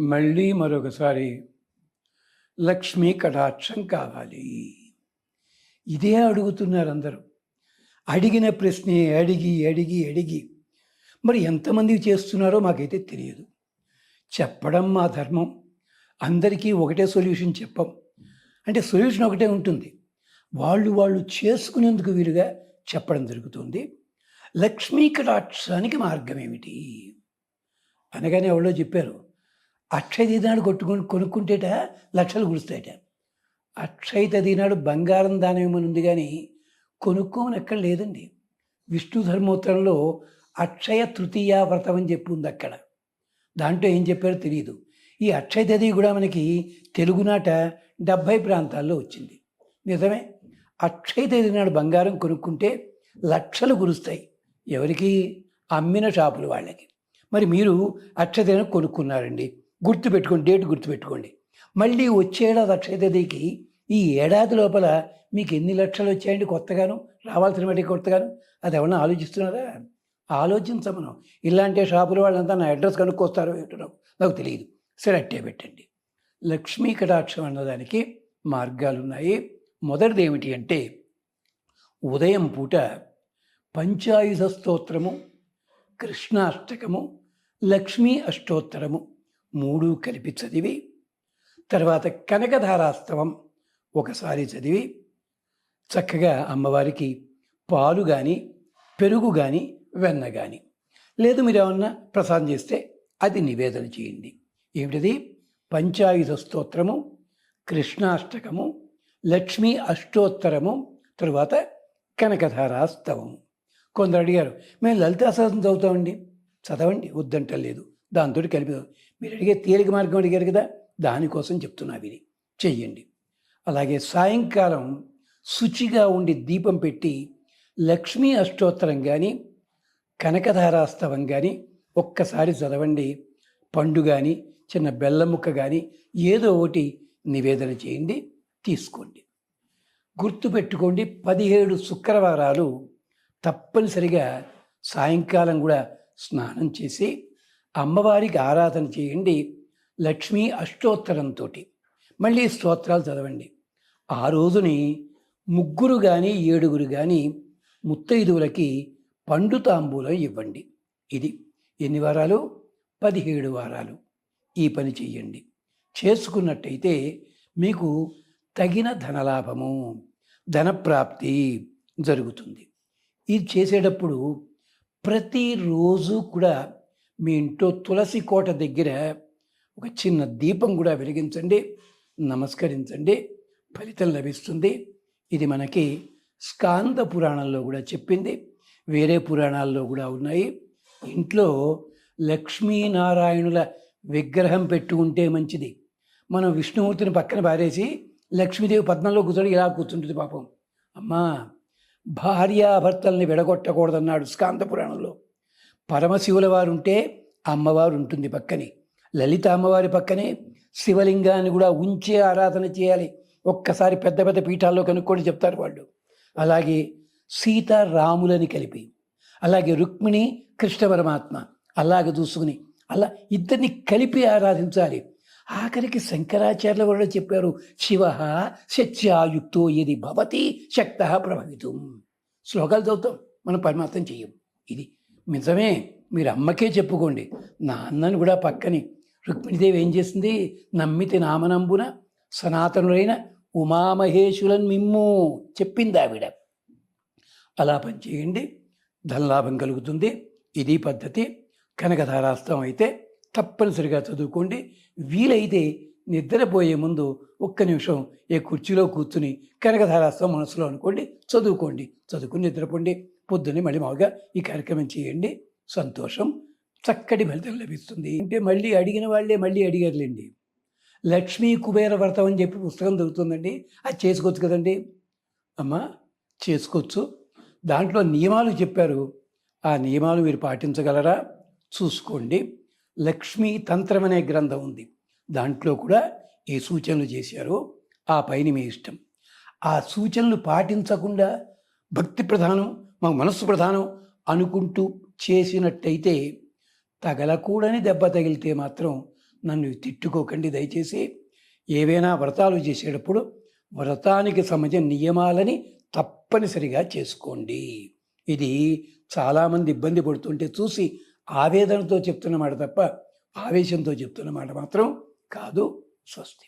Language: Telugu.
మళ్ళీ మరొకసారి లక్ష్మీ కటాక్షం కావాలి. ఇదే అడుగుతున్నారు అందరూ అడిగిన ప్రశ్నే అడిగి అడిగి అడిగి. మరి ఎంతమంది చేస్తున్నారో మాకైతే తెలియదు. చెప్పడం మా ధర్మం. అందరికీ ఒకటే సొల్యూషన్ చెప్పం. అంటే సొల్యూషన్ ఒకటే ఉంటుంది. వాళ్ళు వాళ్ళు చేసుకునేందుకు వీలుగా చెప్పడం జరుగుతుంది. లక్ష్మీ కటాక్షానికి మార్గం ఏమిటి? అనగానే ఎవరో చెప్పారు అక్షయ దినాడు కొట్టుకొని కొనుక్కుంటేట లక్షలు కురుస్తాయట అక్షయ తదినాడు బంగారం దానమని ఉంది కానీ కొనుక్కోమని ఎక్కడ లేదండి. విష్ణు ధర్మోత్తరంలో అక్షయ తృతీయ వ్రతం అని చెప్పి ఉంది అక్కడ. దాంట్లో ఏం చెప్పారో తెలియదు ఈ అక్షయ తది కూడా మనకి తెలుగునాట డెబ్భై ప్రాంతాల్లో వచ్చింది. నిజమే? అక్షయ తది నాడు బంగారం కొనుక్కుంటే లక్షలు కురుస్తాయి ఎవరికి? అమ్మిన షాపులు వాళ్ళకి. మరి మీరు అక్షతేన కొనుక్కున్నారండి. గుర్తుపెట్టుకోండి డేట్ గుర్తుపెట్టుకోండి. మళ్ళీ వచ్చేడాది తేదీకి ఈ ఏడాది లోపల మీకు ఎన్ని లక్షలు వచ్చాయండి కొత్తగాను? రావాల్సిన వాటికి కొత్తగాను? అది ఎవరన్నా ఆలోచిస్తున్నారా? ఆలోచించమను. ఇలాంటి షాపుల వాళ్ళంతా నా అడ్రస్ కనుక్కొస్తారో ఏంటో నాకు నాకు తెలియదు. సరే అట్టే పెట్టండి. లక్ష్మీ కటాక్షం అన్నదానికి మార్గాలు ఉన్నాయి మొదటిది ఏమిటి అంటే ఉదయం పూట పంచాయుధ స్తోత్రము కృష్ణాష్టకము లక్ష్మీ అష్టోత్తరము. మూడు కలిపి చదివి తర్వాత కనకధారాస్తవం ఒకసారి చదివి చక్కగా అమ్మవారికి పాలు కానీ పెరుగు కానీ వెన్న కానీ లేదు మీరు ఏమన్నా ప్రసాదం చేస్తే అది నివేదన చేయండి. ఏమిటిది? పంచాయుధ స్తోత్రము కృష్ణాష్టకము లక్ష్మీ అష్టోత్తరము తరువాత కనకధారాస్తవము. కొందరు అడిగారు మేము లలితా సహస్రం చదువుతామండి? చదవండి వద్దంటలేదు. దాంతో కలిపి మీరు అడిగే తేలిక మార్గం అడిగారు కదా దానికోసం చెప్తున్నా ఇది చెయ్యండి. అలాగే సాయంకాలం శుచిగా ఉండి దీపం పెట్టి లక్ష్మీ అష్టోత్తరం కానీ కనకధారాస్తవం కానీ ఒక్కసారి చదవండి. పండు కానీ చిన్న బెల్లం ముక్క కానీ ఏదో ఒకటి నివేదన చేయండి తీసుకోండి. గుర్తుపెట్టుకోండి పదిహేడు శుక్రవారాలు తప్పనిసరిగా సాయంకాలం కూడా స్నానం చేసి అమ్మవారికి ఆరాధన చేయండి. లక్ష్మీ అష్టోత్తరంతో మళ్ళీ స్తోత్రాలు చదవండి. ఆ రోజుని ముగ్గురు కానీ ఏడుగురు కానీ ముత్తైదువులకి పండు తాంబూలం ఇవ్వండి. ఇది ఎన్ని వారాలు? పదిహేడు వారాలు. ఈ పని చెయ్యండి. చేసుకున్నట్టయితే మీకు తగిన ధనలాభము ధనప్రాప్తి జరుగుతుంది. ఇది చేసేటప్పుడు ప్రతిరోజు కూడా మీ ఇంట్లో తులసి కోట దగ్గర ఒక చిన్న దీపం కూడా వెలిగించండి నమస్కరించండి ఫలితం లభిస్తుంది. ఇది మనకి స్కాంద పురాణంలో కూడా చెప్పింది వేరే పురాణాల్లో కూడా ఉన్నాయి. ఇంట్లో లక్ష్మీనారాయణుల విగ్రహం పెట్టుకుంటే మంచిది. మనం విష్ణుమూర్తిని పక్కన పారేసి లక్ష్మీదేవి పద్మంలో కూర్చొని ఇలా కూర్చుంటుంది పాపం. అమ్మా భార్యాభర్తల్ని విడగొట్టకూడదన్నాడు స్కాంత పురాణంలో. పరమశివుల వారు ఉంటే అమ్మవారు ఉంటుంది పక్కనే. లలిత అమ్మవారి పక్కనే శివలింగాన్ని కూడా ఉంచే ఆరాధన చేయాలి. ఒక్కసారి పెద్ద పెద్ద పీఠాల్లో కనుక్కొని చెప్తారు వాళ్ళు. అలాగే సీత రాములని కలిపి అలాగే రుక్మిణి కృష్ణ పరమాత్మ అలాగే చూసుకుని అలా ఇద్దరిని కలిపి ఆరాధించాలి. ఆఖరికి శంకరాచార్యుల కూడా చెప్పారు శివ సత్యాయుక్తో ఇది భవతి శక్త ప్రభవితం శ్లోకాలు చదువుతాం మనం పరమాత్మ చెయ్యం. ఇది నిజమే మీరు అమ్మకే చెప్పుకోండి. నాన్నను కూడా పక్కని రుక్మిణిదేవి ఏం చేసింది? నమ్మితి నామనంబున సనాతనులైన ఉమామహేశులను మిమ్ము చెప్పింది ఆవిడ. అలా పనిచేయండి ధనలాభం కలుగుతుంది. ఇది పద్ధతి. కనకధారాస్తం అయితే తప్పనిసరిగా చదువుకోండి. వీలైతే నిద్రపోయే ముందు ఒక్క నిమిషం ఏ కుర్చీలో కూర్చుని కనకధారాస్తం మనసులో అనుకోండి చదువుకోండి. చదువుకుని నిద్రపోండి. పొద్దున్నే మళ్ళీ మామూలుగా ఈ కార్యక్రమం చేయండి. సంతోషం. చక్కటి ఫలితం లభిస్తుంది. అంటే మళ్ళీ అడిగిన వాళ్ళే మళ్ళీ అడిగారులేండి. లక్ష్మీ కుబేర వ్రతం అని చెప్పి పుస్తకం దొరుకుతుందండి. అది చేసుకోవచ్చు కదండి. అమ్మా చేసుకోవచ్చు. దాంట్లో నియమాలు చెప్పారు. ఆ నియమాలు మీరు పాటించగలరా? చూసుకోండి. లక్ష్మీ తంత్రం అనే గ్రంథం ఉంది. దాంట్లో కూడా ఏ సూచనలు చేశారో ఆ పైన మీ ఇష్టం. ఆ సూచనలు పాటించకుండా భక్తి ప్రధానం. మా మనస్సు ప్రధానం అనుకుంటూ చేసినట్టయితే తగలకూడని దెబ్బ తగిలితే మాత్రం నన్ను తిట్టుకోకండి దయచేసి. ఏవైనా వ్రతాలు చేసేటప్పుడు వ్రతానికి సంబంధించిన నియమాలని తప్పనిసరిగా చేసుకోండి. ఇది చాలామంది ఇబ్బంది పడుతుంటే చూసి ఆవేదనతో చెప్తున్నమాట తప్ప ఆవేశంతో చెప్తున్నమాట మాత్రం కాదు. స్వస్తి.